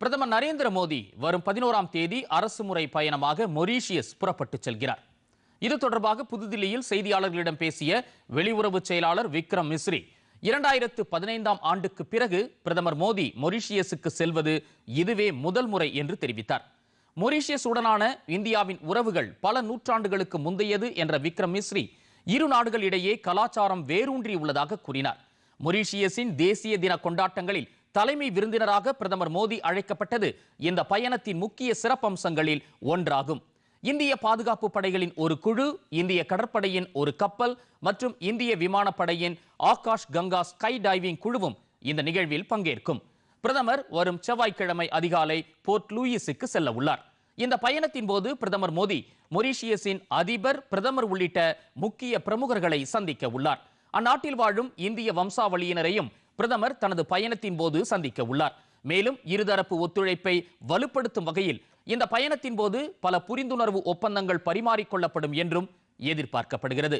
பிரதமர் நரேந்திர மோடி வரும் பதினோராம் தேதி அரசு முறை பயணமாக மொரீஷியஸ் புறப்பட்டுச் செல்கிறார். இது தொடர்பாக புதுதில்லியில் செய்தியாளர்களிடம் பேசிய வெளியுறவு செயலாளர் விக்ரம் மிஸ்ரி இரண்டாயிரத்து பதினைந்தாம் ஆண்டுக்கு பிறகு பிரதமர் மோடி மொரீஷியஸுக்கு செல்வது இதுவே முதல் முறை என்று தெரிவித்தார். மொரீஷியஸ் உடனான இந்தியாவின் உறவுகள் பல நூற்றாண்டுகளுக்கு முந்தையது என்ற விக்ரம் மிஸ்ரி இரு நாடுகளிடையே கலாச்சாரம் வேரூன்றி உள்ளதாக கூறினார். மொரீஷியஸின் தேசிய தின கொண்டாட்டங்களில் தலைமை விருந்தினராக பிரதமர் மோடி அழைக்கப்பட்டது இந்த பயணத்தின் முக்கிய சிறப்பம்சங்களில் ஒன்றாகும். இந்திய பாதுகாப்பு படைகளின் ஒரு குழு இந்திய கடற்படையின் ஒரு கப்பல் மற்றும் இந்திய விமானப்படையின் ஆகாஷ் கங்கா ஸ்கை டைவிங் குழுவும் இந்த நிகழ்வில் பங்கேற்கும். பிரதமர் வரும் செவ்வாய்க்கிழமை அதிகாலை போர்ட் லூயிஸுக்கு செல்ல உள்ளார். இந்த பயணத்தின் போது பிரதமர் மோடி மொரீஷியஸின் அதிபர் பிரதமர் உள்ளிட்ட முக்கிய பிரமுகர்களை சந்திக்க உள்ளார். அந்நாட்டில் வாழும் இந்திய வம்சாவளியினரையும் பிரதமர் தனது பயணத்தின் போது சந்திக்க உள்ளார். மேலும் இருதரப்பு ஒத்துழைப்பை வலுப்படுத்தும் வகையில் இந்த பயணத்தின் போது பல புரிந்துணர்வு ஒப்பந்தங்கள் பரிமாறிக்கொள்ளப்படும் என்றும் எதிர்பார்க்கப்படுகிறது.